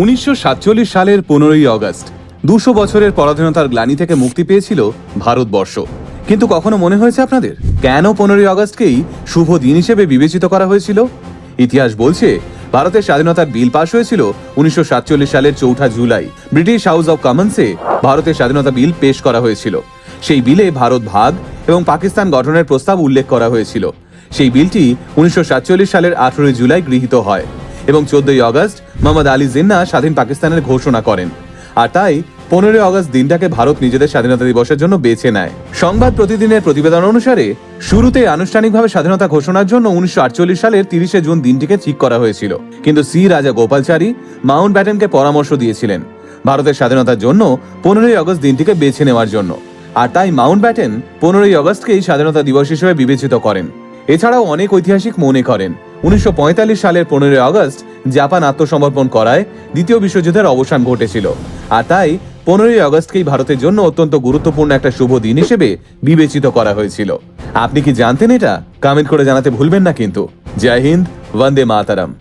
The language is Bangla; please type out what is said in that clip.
উনিশশো সাতচল্লিশ সালের পনেরোই অগস্ট, দুশো বছরের পরাধীনতার গ্লানি থেকে মুক্তি পেয়েছিল ভারতবর্ষ। কিন্তু কখনো মনে হয়েছে আপনাদের? কেন পনেরোই আগস্টকেই শুভ দিন হিসেবে বিবেচিত করা হয়েছিল? ইতিহাস বলছে, ভারতের স্বাধীনতার বিল পাশ হয়েছিল উনিশশো সাতচল্লিশ সালের চৌঠা জুলাই। ব্রিটিশ হাউস অব কমন্সে ভারতের স্বাধীনতা বিল পেশ করা হয়েছিল। সেই বিলে ভারত ভাগ এবং পাকিস্তান গঠনের প্রস্তাব উল্লেখ করা হয়েছিল। সেই বিলটি উনিশশো সাতচল্লিশ সালের আঠেরোই জুলাই গৃহীত হয়। এবং চোদ্দই আগস্ট মোহাম্মদ আলী জিন্না স্বাধীন পাকিস্তানের ঘোষণা করেন। আর তাই পনেরোই আগস্ট দিনটাকে ভারত নিজেদের স্বাধীনতা দিবসের জন্য বেছে নেয়। সংবাদ প্রতিদিনের প্রতিবেদন অনুসারে শুরুতে আনুষ্ঠানিকভাবে স্বাধীনতা ঘোষণার জন্য উনিশশো আটচল্লিশ সালের তিরিশে জুন দিনটিকে ঠিক করা হয়েছিল। কিন্তু সি রাজা গোপালচারী মাউন্ট ব্যাটেনকে পরামর্শ দিয়েছিলেন ভারতের স্বাধীনতার জন্য পনেরোই আগস্ট দিনটিকে বেছে নেওয়ার জন্য। আর তাই মাউন্ট ব্যাটেন পনেরোই আগস্টকেই স্বাধীনতা দিবস হিসেবে বিবেচিত করেন। এছাড়াও অনেক ঐতিহাসিক মনে করেন। উনিশশো পঁয়তাল্লিশ সালের পনেরোই আগস্ট জাপান আত্মসমর্পণ করায় দ্বিতীয় বিশ্বযুদ্ধের অবসান ঘটেছিল। আর তাই পনেরোই আগস্টকেই ভারতের জন্য অত্যন্ত গুরুত্বপূর্ণ একটা শুভ দিন হিসেবে বিবেচিত করা হয়েছিল। আপনি কি জানতেন এটা? কমেন্ট করে জানাতে ভুলবেন না কিন্তু। জয় হিন্দ, বন্দে মাতারাম।